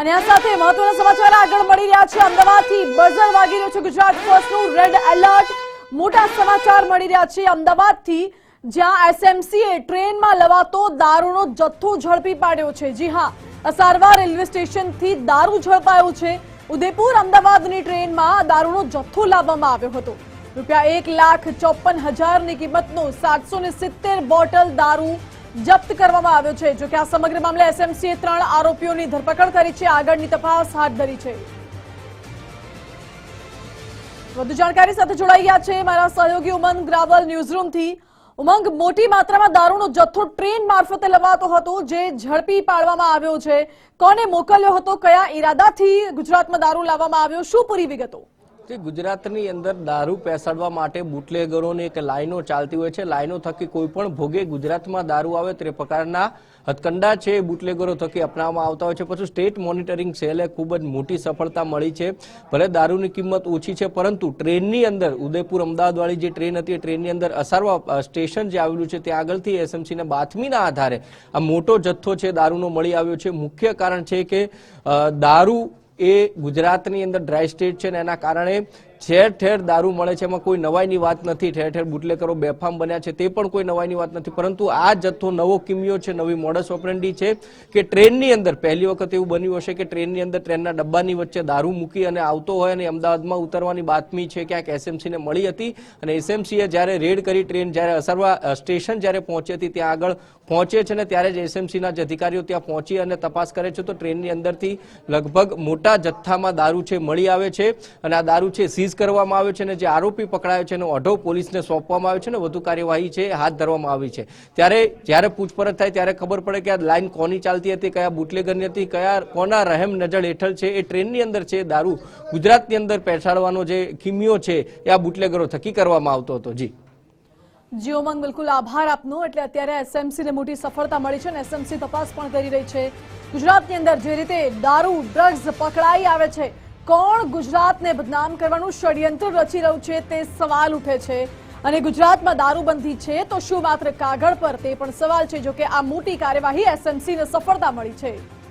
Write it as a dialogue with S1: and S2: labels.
S1: અને આ સાથે મહત્વના સમાચાર આગળ મળી રહ્યા છે. અમદાવાદથી બઝર વાગી રહ્યું છે ગુજરાત ફર્સ્ટનું. રેડ એલર્ટ મોટા સમાચાર મળી રહ્યા છે. અમદાવાદથી જ્યાં એસએમસીએ ટ્રેનમાં લવાતો દારૂનો જથ્થો ઝડપી પાડ્યો છે. જી હા, અસારવા રેલવે સ્ટેશનથી દારૂ ઝડપાયો છે. ઉદયપુર અમદાવાદની ટ્રેનમાં દારૂનો જથ્થો લાવવામાં આવ્યો હતો. રૂપિયા એક લાખ ચોપન હજારની કિંમતનો સાતસો સિત્તેર બોટલ દારૂ જપ્ત કરવામાં આવ્યો છે. જોકે આ સમગ્ર મામલે એસએમસીએ ત્રણ આરોપીઓની ધરપકડ કરી છે. આગળની તપાસ હાથ ધરી છે. વધુ જાણકારી સાથે જોડાઈ ગયા છે મારા સહયોગી ઉમંગ ગ્રાવલ ન્યૂઝરૂમથી. ઉમંગ, મોટી માત્રામાં દારૂનો જથ્થો ટ્રેન મારફતે લવાતો હતો જે ઝડપી પાડવામાં આવ્યો છે. કોને મોકલ્યો હતો? કયા ઈરાદાથી ગુજરાતમાં દારૂ લાવવામાં આવ્યો? શું પૂરી વિગતો?
S2: જે ગુજરાતની અંદર દારૂ પેસાડવા માટે બુટલેગરોની એક લાઈનો ચાલતી હોય છે. લાઈનો થકી કોઈ પણ ભોગે ગુજરાતમાં દારૂ આવે તે પ્રકારના હથકંડા છે બુટલેગરો થકી અપનાવવામાં આવતા હોય છે. પછી સ્ટેટ મોનિટરિંગ સેલે ખૂબ જ મોટી સફળતા મળી છે. ભલે દારૂની કિંમત ઓછી છે, પરંતુ ટ્રેનની અંદર ઉદયપુર અમદાવાદવાળી જે ટ્રેન હતી એ ટ્રેનની અંદર અસારવા સ્ટેશન જે આવેલું છે ત્યાં આગળથી એસએમસીના બાતમીના આધારે આ મોટો જથ્થો છે દારૂનો મળી આવ્યો છે. મુખ્ય કારણ છે કે દારૂ એ ગુજરાતની અંદર ડ્રાય સ્ટેટ છે ને એના કારણે ઠેર ઠેર દારૂ મળે છે, એમાં કોઈ નવાઈની વાત નથી. ઠેર ઠેર બુટલેકરો બેફામ બન્યા છે, તે પણ કોઈ નવાઈની વાત નથી. પરંતુ આ જથ્થો નવો કિમિયો છે, નવી મોડસ ઓપરેન્ડી છે, કે ટ્રેનની અંદર પહેલી વખત એવું બન્યું હશે કે ટ્રેનની અંદર ટ્રેનના ડબ્બાની વચ્ચે દારૂ મૂકી અને આવતો હોય અને અમદાવાદમાં ઉતરવાની બાતમી છે ક્યાંક એસએમસીને મળી હતી. અને એસએમસીએ જ્યારે રેડ કરી ટ્રેન જ્યારે અસરવા સ્ટેશન જ્યારે પહોંચી હતી, ત્યાં આગળ પહોંચે છે ને ત્યારે જ એસએમસીના જ અધિકારીઓ ત્યાં પહોંચી અને તપાસ કરે છે. તો ટ્રેનની અંદરથી લગભગ મોટા જથ્થામાં દારૂ છે, મળી આવે છે. અને આ દારૂ છે, સીઝ કરવામાં આવ્યો છે અને જે આરોપી પકડાયો છે એનો અઢો પોલીસને સોંપવામાં આવ્યો છે અને વધુ કાર્યવાહી છે હાથ ધરવામાં આવી છે. ત્યારે જ્યારે પૂછપરછ થાય ત્યારે ખબર પડે કે આ લાઇન કોની ચાલતી હતી, કયા બુટલેગરની હતી, કયા કોના રહેમ નજર હેઠળ છે, એ ટ્રેનની અંદર છે દારૂ ગુજરાતની અંદર પેસાડવાનો જે કિમિયો છે એ આ બુટલેગરો થકી કરવામાં આવતો હતો. જી.
S1: જી ઉમંગ બિલકુલ આભાર આપનો. એટલે અત્યારે એસએમસી ને મોટી સફળતા મળી છે અને એસએમસી તપાસ પણ કરી રહી છે. ગુજરાતની અંદર જે રીતે દારૂ, ડ્રગ્સ પકડાઈ આવે છે કોણ ગુજરાતને બદનામ કરવાનું ષડયંત્ર રચી રહ્યું છે તે સવાલ ઉઠે છે. અને ગુજરાતમાં દારૂબંધી છે તો શું માત્ર કાગળ પર? તે પણ સવાલ છે, જોકે આ મોટી કાર્યવાહી એસએમસીને સફળતા મળી છે.